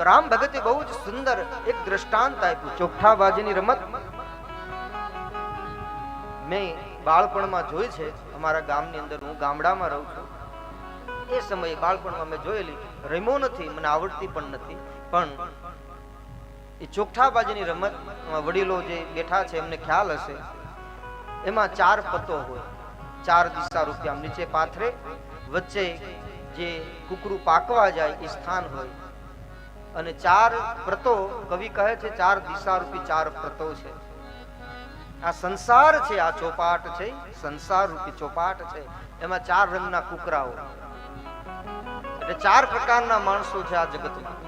રામ ભગતે બહુ જ સુંદર એક દ્રષ્ટાંત આપ્યું ચોખ્ઠાબાજીની રમત. મેં બાળપણમાં જોઈ છે, અમારા ગામની અંદર હું ગામડામાં રહું છું. એ સમયે બાળપણમાં મેં જોયેલી, રમ્યો નથી, મને આવડતી પણ નથી. પણ એ ચોખ્ઠાબાજીની રમત વડીલો જે બેઠા છે, એમને ખ્યાલ હશે. એમાં ચાર પત્તો હોય. ચાર દિશા રૂપિયા નીચે પાથરે. વચ્ચે જે કુકરું પાકવા જાય, એ સ્થાન હોય. અને ચાર પ્રતો કવિ કહે છે, ચાર દિશા રૂપી ચાર પ્રતો છે. આ સંસાર છે, આ ચોપાટ છે સંસાર રૂપી ચોપાટ છે. એમાં ચાર રંગના કુકરાઓ. એટલે ચાર પ્રકારના માણસો છે આ જગતમાં.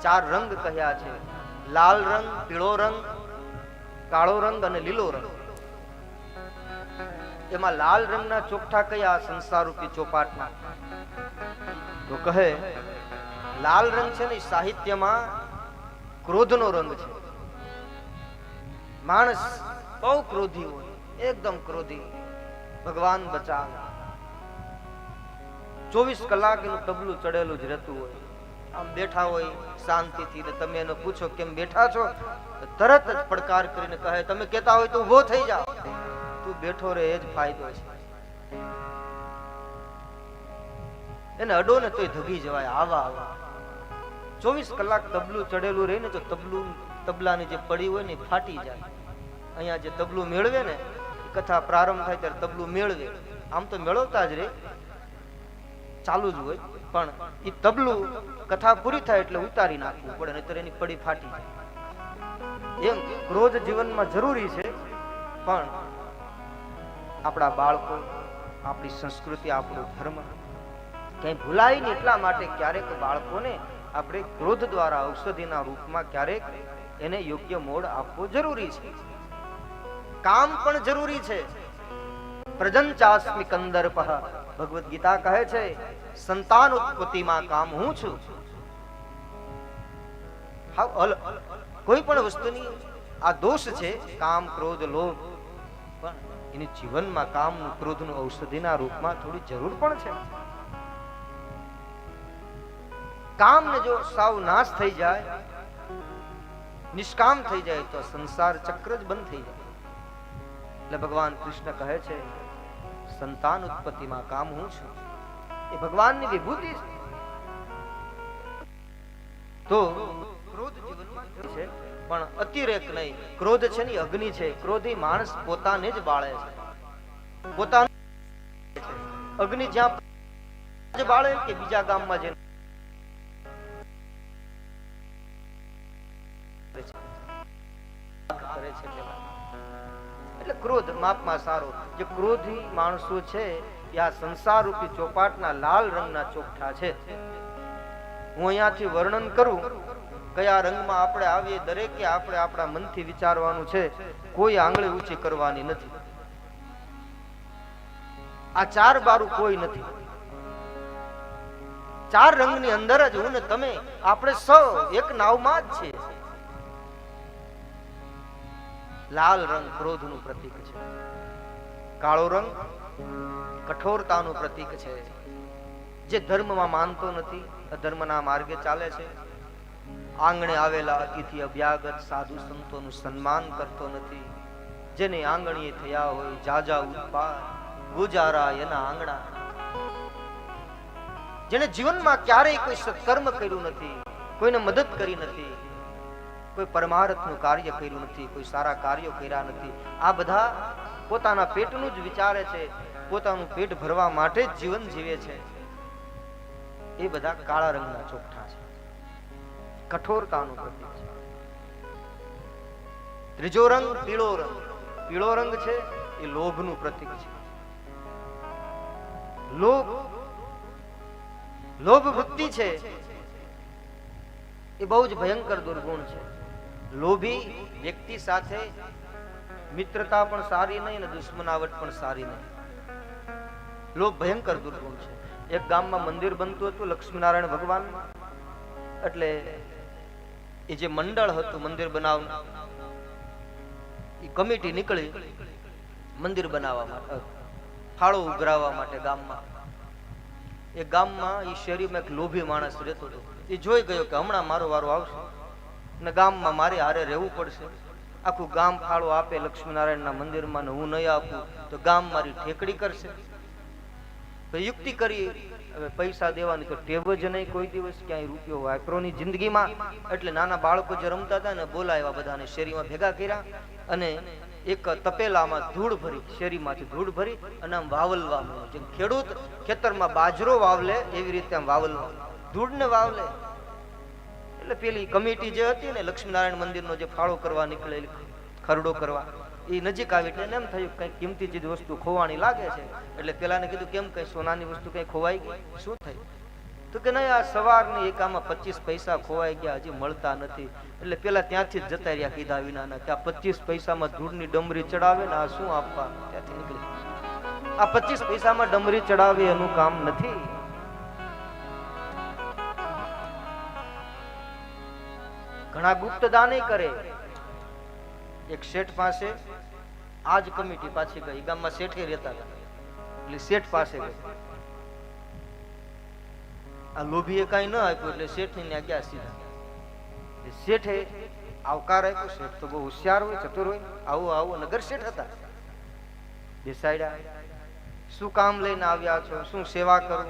ચાર રંગ કહ્યા છે. લાલ રંગ, પીળો રંગ, કાળો રંગ અને લીલો રંગ. એમાં લાલ રંગના ચોકઠા કયા સંસાર રૂપી ચોપાટના? તો કહે લાલ રંગ છે ને સાહિત્યમાં ક્રોધનો રંગ છે. માણસ બહુ ક્રોધી હોય, એકદમ ક્રોધી. ભગવાન બચાવ. ચોવીસ કલાક એનું તબલું ચડેલું જ રહેતું હોય. આમ બેઠા હોય, શાંતિથી તમે એને પૂછો કેમ બેઠા છો? તરત જ પડકાર કરીને કહે, તમે કહેતા હોય તો ઊભો થઈ જાઓ. તું બેઠો રહે, એ જ ફાયદો છે. એને અડો ને તોય ધગી જવાય, આવા આવા. ચોવીસ કલાક તબલું ચડેલું રહીને તો તબલું, તબલાની જે પડી હોય ને ફાટી જાય. અહીંયા જે તબલું મેળવે ને કથા પ્રારંભ થાય ત્યારે તબલું મેળવે. આમ તો મેળવતા જ રે. ચાલુ જ હોય. પણ એ તબલું કથા પૂરી થાય એટલે ઉતારી નાખવું પડે, નહીતર એની પડી ફાટી જાય. એમ ક્રોધ જીવનમાં જરૂરી છે, પણ આપણા બાળકો, આપણી સંસ્કૃતિ, આપણો ધર્મ ક્યાંય ભૂલાય નહીં એટલા માટે ક્યારેક બાળકોને આપણે ક્રોધ દ્વારા ઔષધિના રૂપમાં ક્યારેક એને યોગ્ય મોડ આપવો જરૂરી છે. કામ પણ જરૂરી છે. પ્રજંચાસ્મિ કંદર્પ ભગવદ્ ગીતા કહે છે સંતાન ઉત્પત્તિમાં કામ હું છું? કોઈ પણ વસ્તુની આ દોષ છે, કામ, ક્રોધ, લોભ, પણ એની જીવનમાં કામનું, ક્રોધનું, ઔષધિના રૂપમાં થોડી જરૂર પણ છે. કામને જો સાવ નાશ થઈ જાય, નિષ્કામ થઈ જાય તો સંસાર ચક્ર જ બંધ થઈ જાય. એટલે ભગવાન કૃષ્ણ કહે છે, સંતાન ઉત્પત્તિમાં કામ હું છું? એ ભગવાનની વિભૂતિ છે. તો ક્રોધ જીવનમાં છે, પણ અતિરેક નહીં, ક્રોધ છે ને અગ્નિ છે. ક્રોધી માણસ પોતાને જ બાળે છે. પોતાનું અગ્નિ જ્યાં બાળે કે બીજા ગામમાં જઈને કરે છે. એટલે ક્રોધ માપમાં સારો. જે ક્રોધી માણસો છે, એ આ સંસાર રૂપી ચોપાટના લાલ રંગના ચોકઠા છે. હું અહીંયાથી વર્ણન કરું, કયા રંગમાં આપણે આવીએ, દરેકે આપણે આપણા મનથી વિચારવાનું છે, કોઈ આંગળી ઊંચી કરવાની નથી. આ ચાર બારું કોઈ નથી. ચાર રંગની અંદર જ હું ને તમે, આપણે સૌ એક નાવમાં જ છીએ. લાલ રંગ ક્રોધનું પ્રતીક છે. કાળો રંગ કઠોરતાનું પ્રતીક છે. જે ધર્મમાં માનતો નથી, અધર્મના માર્ગે ચાલે છે. આંગણે આવેલા અતિથિ અભ્યાગત સાધુ સંતોનું સન્માન કરતો નથી. જેને આંગણીએ થયા હોય જાજા ઉત્પાદ, ગુજારા એના આંગણા. જેને જીવનમાં ક્યારેય કોઈ સત્કર્મ કર્યું નથી, કોઈને મદદ કરી નથી. કોઈ પરમાર્થનું કાર્ય કર્યું નથી, કોઈ સારા કાર્યો કર્યા નથી. આ બધા પોતાના પેટનું જ વિચારે છે, પોતાનું પેટ ભરવા માટે જ જીવન જીવે છે. એ બધા કાળા રંગના ચોકઠા છે. કઠોરતાનું પ્રતીક છે. ત્રીજો રંગ પીળો રંગ. પીળો રંગ છે, એ લોભનું પ્રતીક છે. લોભ લોભ વૃત્તિ છે. એ બહુ જ ભયંકર દુર્ગુણ છે. લોભી વ્યક્તિ સાથે મિત્રતા પણ સારી નહીં અને દુશ્મનાવટ પણ સારી નહીં. લોભ ભયંકર દુર્ગુણ છે. એક ગામમાં મંદિર બનતું હતું લક્ષ્મીનારાયણ ભગવાન. એટલે એ જે મંડળ હતું મંદિર બનાવ એ કમિટી નીકળી મંદિર બનાવવા માટે ફાળો ઉઘરાવવા માટે ગામમાં. એ ગામમાં એ શેરીમાં એક લોભી માણસ રહેતો હતો. એ જોઈ ગયો કે હમણાં મારો વારો આવશે. ગામમાં મારે હારે રહેવું પડશે. આખું ગામ ફાળો આપે લક્ષ્મીનારાયણના મંદિરમાં ને હું નહીં આપું, તો ગામ મારી ઠેકડી કરશે. તો યુક્તિ કરી, હવે પૈસા દેવાની તો ટેવ જ નહીં કોઈ દિવસ, ક્યાંય રૂપિયો વાપરોની જિંદગીમાં. એટલે નાના બાળકો જે રમતા હતા ને બોલાવ્યા બધાને શેરીમાં ભેગા કર્યા અને એક તપેલામાં ધૂળ ભરી, શેરીમાંથી ધૂળ ભરી અને આમ વાવલવા જેમ ખેડૂત ખેતરમાં બાજરો વાવલે, એવી રીતે આમ વાવલવા ધૂળને વાવલે. એટલે પેલી કમિટી જે હતી ને લક્ષ્મીનારાયણ મંદિરનો જે ફાળો કરવા નીકળેલી, ખરડો કરવા એ નજીક આવી એટલે એમ થયું કઈ કિંમતી ચીજ વસ્તુ ખોવાણી લાગે છે. એટલે પેલાને કીધું કેમ કઈ સોનાની વસ્તુ કઈ ખોવાઈ ગઈ? શું થયું તો કે નહીં, આ સવારની એકામાં પચીસ પૈસા ખોવાઈ ગયા, હજી મળતા નથી. એટલે પેલા ત્યાંથી જ જતા રહ્યા કીધા વિનાના કે આ પચીસ પૈસામાં ધૂળની ડમરી ચડાવે ને આ શું આપવા ત્યાંથી નીકળી આ પચીસ પૈસામાં ડમરી ચડાવે એનું કામ નથી. ઘણા ગુપ્ત દાને કરે. એક શેઠ પાસે આ જ કમિટી પાછી ગઈ. ગામમાં શેઠે રહેતા હતા. એટલે શેઠ પાસે ગઈ. આ લોભીએ કાંઈ ન આપ્યું એટલે શેઠની ત્યાં ગયા સીધા. શેઠે આવકાર આપ્યો. શેઠ તો બહુ હોશિયાર હોય, ચતુર હોય. આવો આવો, નગર શેઠ હતા. બેસાડ્યા. શું કામ લઈને આવ્યા છો? શું સેવા કરું?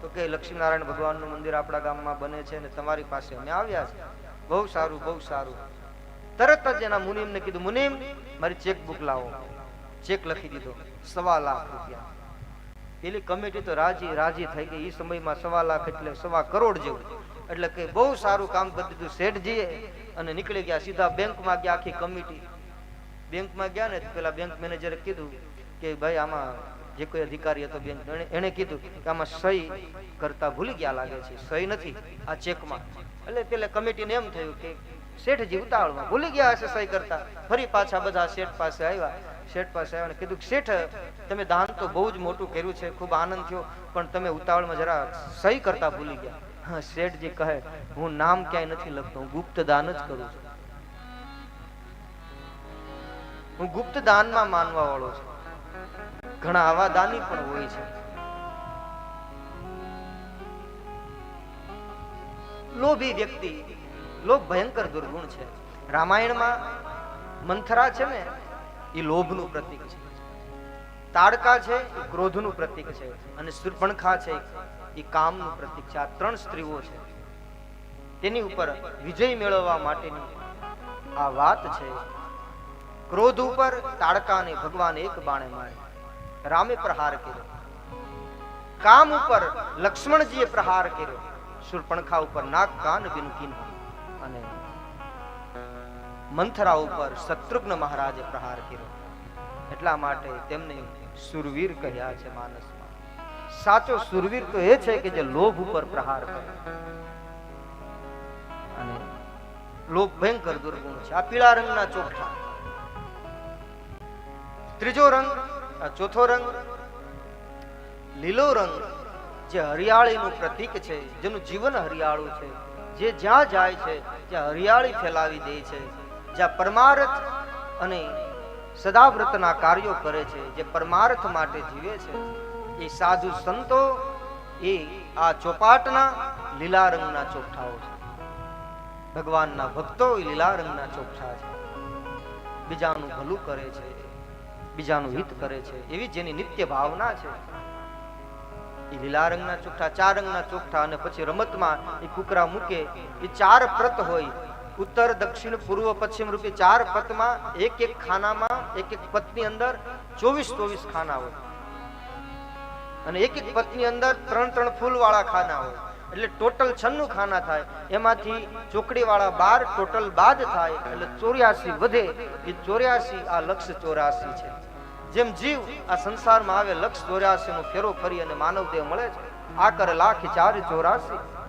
તો કે લક્ષ્મીનારાયણ ભગવાનનું મંદિર આપણા ગામમાં બને છે અને તમારી પાસે અમે આવ્યા છે બહુ સારું બહુ સારું. તરત જ એના મુનિમને કીધું, મુનિમ, મારી ચેક બુક લાવો. ચેક લખી દીધો. સવા લાખ રૂપિયા. પેલી કમિટી તો રાજી રાજી થઈ ગઈ. એ સમયમાં સવા લાખ એટલે સવા કરોડ જેવું. એટલે કે બહુ સારું કામ કરી દીધું શેઠજીએ. અને નીકળી ગયા સીધા બેંકમાં ગયા આખી કમિટી બેંકમાં ગયા ને પેલા બેંક મેનેજરે કીધું કે ભાઈ આમાં જે કોઈ અધિકારી હતો બેંક, એણે કીધું કે આમાં સહી કરતા ભૂલી ગયા લાગે છે. સહી નથી આ ચેકમાં એટલે પેલે કમિટીને એમ થયું કે શેઠજી ઉતાવળમાં ભૂલી ગયા હશે સહી કરતા. ફરી પાછા બધા શેઠ પાસે આવ્યા. શેઠ પાસે આવ્યા કીધું શેઠ, તમે દાન તો બહુ જ મોટું કર્યું છે, ખૂબ આનંદ થયો, પણ તમે ઉતાવળમાં જરા સહી કરતા ભૂલી ગયા. શેઠજી કહે, હું નામ ક્યાંય નથી લખતો, હું ગુપ્ત દાન જ કરું છું. હું ગુપ્ત દાનમાં માનવા વાળો છું. ઘણા આવા દાની પણ હોય છે. લોભી વ્યક્તિ, લોભ ભયંકર દુર્ગુણ છે. રામાયણમાં મંથરા છે ને, એ લોભનું પ્રતીક છે. તાડકા છે, એ ક્રોધનું પ્રતીક છે. અને સુરપણખા છે, એ કામનું પ્રતીક છે. આ ત્રણ સ્ત્રીઓ છે. તેની ઉપર વિજય મેળવવા માટેની આ વાત છે. ક્રોધ ઉપર તાડકાને ભગવાન એક બાણે મારે. રામે પ્રહાર કર્યો. કામ ઉપર લક્ષ્મણજીએ પ્રહાર કર્યો. શૂર્પણખા ઉપર નાક કાન બિનકીન અને મંથરા ઉપર શત્રુઘ્ન મહારાજે પ્રહાર કર્યો. એટલા માટે તેમને સુરવીર કહ્યા છે માનસમાં. સાચો સુરવીર તો એ છે કે જે લોભ ઉપર પ્રહાર કરે. અને લોભ ભયંકર દુર્ગુણ છે. આ પીળા રંગના ચોખા. ત્રીજો રંગ, આ ચોથો રંગ, લીલો રંગ જે હરિયાળીનું પ્રતીક છે, જેનું જીવન હરિયાળું છે, જે જ્યાં જાય છે, ત્યાં હરિયાળી ફેલાવી દે છે, જ્યાં પરમાર્થ અને સદાવ્રતના કાર્યો કરે છે, જે પરમાર્થ માટે જીવે છે, એ સાધુ સંતો, એ આ ચોપાટના લીલા રંગના ચોકઠાઓ છે. ભગવાનના ભક્તો એ લીલા રંગના ચોકઠા છે. બીજાનું ભલું કરે છે, બીજાનું હિત કરે છે, એવી જેની નિત્ય ભાવના છે. એ લીલા રંગના ચોખ્ઠા ચાર રંગના ચોખ્ઠા અને પછી રમતમાં એ કુકરા મૂકે, એ ચાર પ્રત હોય. ઉત્તર, દક્ષિણ, પૂર્વ, પશ્ચિમ રૂપી ચાર પતમાં એક એક ખાનામાં, એક એક પતની અંદર ચોવીસ ચોવીસ ખાના હોય. અને એક એક પતની અંદર ત્રણ ત્રણ ફૂલ વાળા ખાના હોય. એટલે ટોટલ છન્નું ખાના થાય. એમાંથી ચોકડી વાળા બાર, ટોટલ બાદ થાય. એટલે ચોર્યાસી વધે. એ ચોર્યાસી આ લક્ષ ચોરાસી છે. જેમ જીવ આ સંસારમાં આવે લક્ષ દોર્યાસી નો ફેરો ફરી અને માનવ દેહ મળે છે. આ કરે લાખ ચાર ચોરાસી.